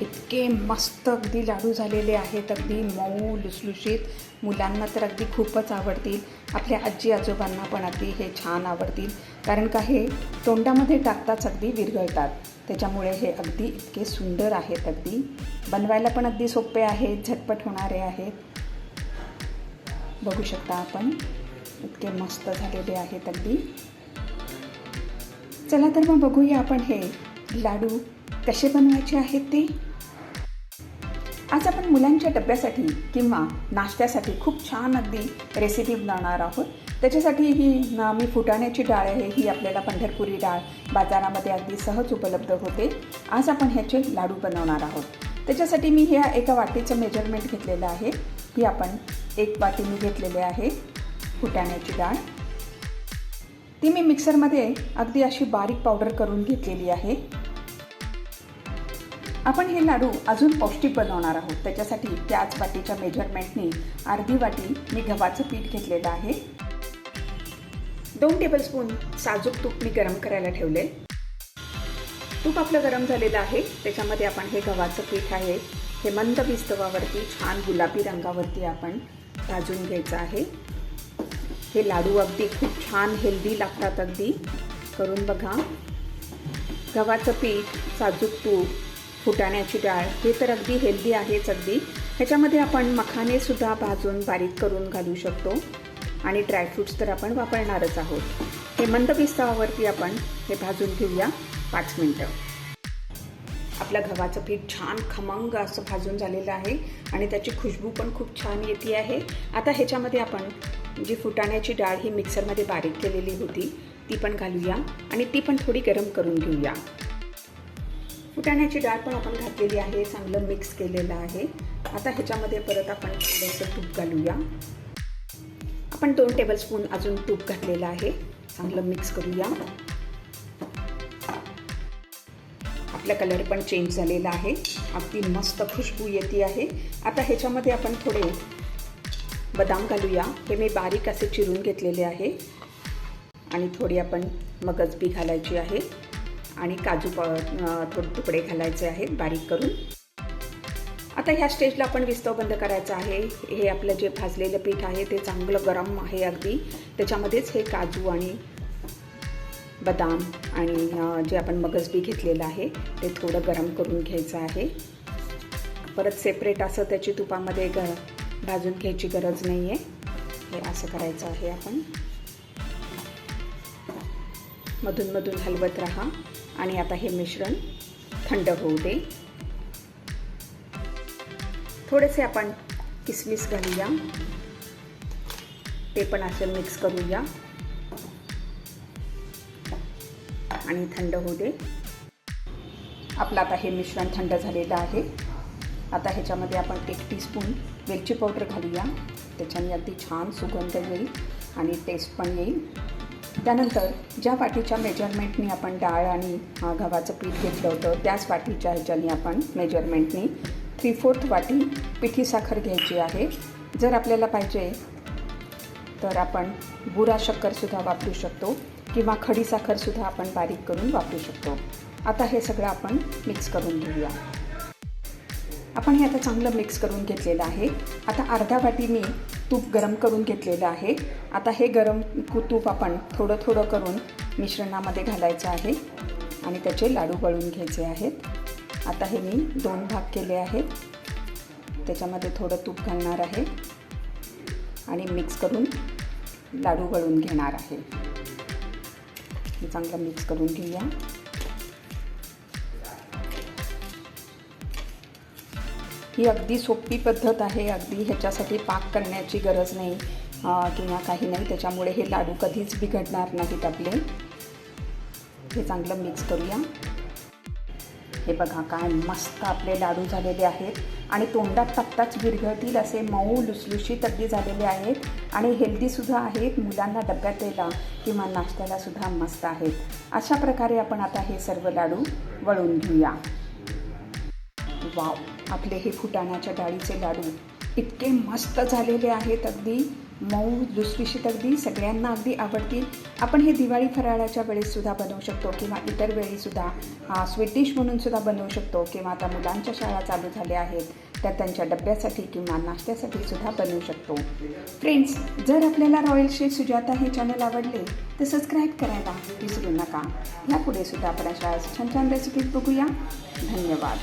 इतके मस्त अगदी लाडू झालेले आहेत अगदी मऊ लुसलुशीत. मुलांना तर अगदी खूपच आवडतील. आपल्या आजी आजोबांना पण अगदी हे छान आवडतील. कारण का हे तोंडामध्ये टाकताच अगदी विरघळतात. त्याच्यामुळे हे अगदी इतके सुंदर आहेत अगदी. बनवायला पण अगदी सोपे आहेत झटपट होणारे आहेत. बघू शकता आपण. इतके मस्त झालेले आहेत अगदी. चला तर मग बघूया आपण हे लाडू कसे बनवायचे आहेत ते. आज आपण मुलांच्या डब्यासाठी किंवा नाश्त्यासाठी खूप छान अगदी रेसिपी बनवणार आहोत. त्याच्यासाठी ही ना मी फुटाण्याची डाळ आहे ही आपल्याला पंढरपुरी डाळ बाजारामध्ये अगदी सहज उपलब्ध होते. आज आपण ह्याचे लाडू बनवणार आहोत. त्याच्यासाठी मी ह्या एका वाटीचं मेजरमेंट घेतलेलं आहे. ही आपण एक वाटी मी घेतलेले आहे फुटाण्याची डाळ. ती मी मिक्सरमध्ये अगदी अशी बारीक पावडर करून घेतलेली आहे. आपण हे लाडू अजून पौष्टिक बनवणार आहोत. त्याच्यासाठी त्याच वाटीच्या मेजरमेंटने अर्धी वाटी मी गव्हाचं पीठ घेतलेलं आहे. दोन टेबलस्पून साजूक तूप मी गरम करायला ठेवले. तूप आपलं गरम झालेलं आहे. त्याच्यामध्ये आपण हे गव्हाचं पीठ आहे. हे मंद विस्तवावरती छान गुलाबी रंगावरती आपण भाजून घ्यायचं आहे. हे लाडू अगदी खूप छान हेल्दी लागतात अगदी. करून बघा. गव्हाचं पीठ साजूक तूप फुटाण्याची डाळ. हे तर अगदी हेल्दी आहेच अगदी. ह्याच्यामध्ये आपण मखानेसुद्धा भाजून बारीक करून घालू शकतो. आणि ड्रायफ्रूट्स तर आपण वापरणारच आहोत. हे मंद पिस्तावरती आपण हे भाजून घेऊया. पाच मिनटं. आपलं गव्हाचं पीठ छान खमंग असं भाजून झालेलं आहे. आणि त्याची खुशबू पण खूप छान येते आहे. आता ह्याच्यामध्ये आपण जी फुटाण्याची डाळ ही मिक्सरमध्ये बारीक केलेली होती ती पण घालूया. आणि ती पण थोडी गरम करून घेऊया. फुटाण्याची डाळ पण आपण घातलेली आहे चांगलं मिक्स केलेलं आहे. आता ह्याच्यामध्ये परत आपण थोडंसं तूप घालूया. आपण दोन टेबलस्पून अजून तूप घातलेलं आहे. चांगलं मिक्स करूया. आपला कलर पण चेंज झालेला आहे. अगदी मस्त खुशबू येते आहे. आता ह्याच्यामध्ये आपण थोडे बदाम घालूया. हे मी बारीक असे चिरून घेतलेले आहे. आणि थोडी आपण मगज बी घालायची आहे. आणि काजू प थोडे तुकडे घालायचे आहेत बारीक करून. आता ह्या स्टेजला आपण विस्तव बंद करायचं आहे. हे आपलं जे भाजलेलं पीठ आहे ते चांगलं गरम आहे अगदी. त्याच्यामध्येच हे काजू आणि बदाम आणि जे आपण मगजबी घेतलेलं आहे ते थोडं गरम करून घ्यायचं आहे. परत सेपरेट असं त्याची तुपामध्ये ग भाजून घ्यायची गरज नाही आहे हे असं करायचं आहे आपण. मधून मधून हलवत राहा. आणि आता हे मिश्रण थंड होऊ दे. थोडेसे आपण किसमिस घालूया. ते पण असे मिक्स करूया. आणि थंड होऊ दे. आपलं आता हे मिश्रण थंड झालेलं आहे. आता ह्याच्यामध्ये आपण एक टीस्पून वेलची पावडर घालूया. त्याच्याने अगदी छान सुगंध येईल आणि टेस्ट पण येईल. त्यानंतर ज्या वाटीच्या मेजरमेंटनी आपण डाळ आणि गव्हाचं पीठ घेतलं होतं त्याच वाटीच्या ह्याच्याने आपण मेजरमेंटनी थ्री फोर्थ वाटी पिठी साखर घ्यायची आहे. जर आपल्याला पाहिजे तर आपण बुरा शक्करसुद्धा वापरू शकतो किंवा खडी साखरसुद्धा आपण बारीक करून वापरू शकतो. आता हे सगळं आपण मिक्स करून घेऊया. आपण हे आता चांगलं मिक्स करून घेतलेलं आहे. आता अर्धा वाटी मी तूप गरम करून घेतलेलं आहे. आता हे गरम तूप आपण थोडं थोडं करून मिश्रणामध्ये घालायचं आहे आणि त्याचे लाडू वळून घ्यायचे आहेत. आता हे मी दोन भाग केले आहेत. त्याच्यामध्ये थोडं तूप घालणार आहे आणि मिक्स करून लाडू वळून घेणार आहे. चांगलं मिक्स करून घेऊया. ही अगदी सोपी पद्धत आहे अगदी ह्याच्यासाठी पाक करण्याची गरज नाही किंवा काही नाही. त्याच्यामुळे हे लाडू कधीच बिघडणार नाहीत आपले. हे चांगलं मिक्स करूया. हे बघा काय मस्त आपले लाडू झालेले आहेत. आणि तोंडात टाकताच विरघळतील असे मऊ लुसलुशीत अगदी झालेले आहेत. आणि हेल्दीसुद्धा आहेत मुलांना डब्यात द्यायला किंवा नाश्त्याला सुद्धा मस्त आहेत. अशा प्रकारे आपण आता हे सर्व लाडू वळून घेऊया. वाव आपले हे फुटाण्याच्या डाळीचे लाडू इतके मस्त झालेले आहेत अगदी. मऊ दुसरीशीत अगदी. सगळ्यांना अगदी आवडतील. आपण हे दिवाळी फराळाच्या वेळेससुद्धा बनवू शकतो किंवा इतर वेळीसुद्धा हा स्वीट डिश म्हणूनसुद्धा बनवू शकतो किंवा आता मुलांच्या शाळा चालू झाल्या आहेत तर त्यांच्या डब्यासाठी किंवा नाश्त्यासाठी सुद्धा बनवू शकतो. फ्रेंड्स जर आपल्याला रॉयल शेफ सुजाता हे चॅनल आवडले तर सबस्क्राईब करायला विसरू नका. यापुढे सुद्धा आपण अशा छान छान रेसिपीज बघूया. धन्यवाद.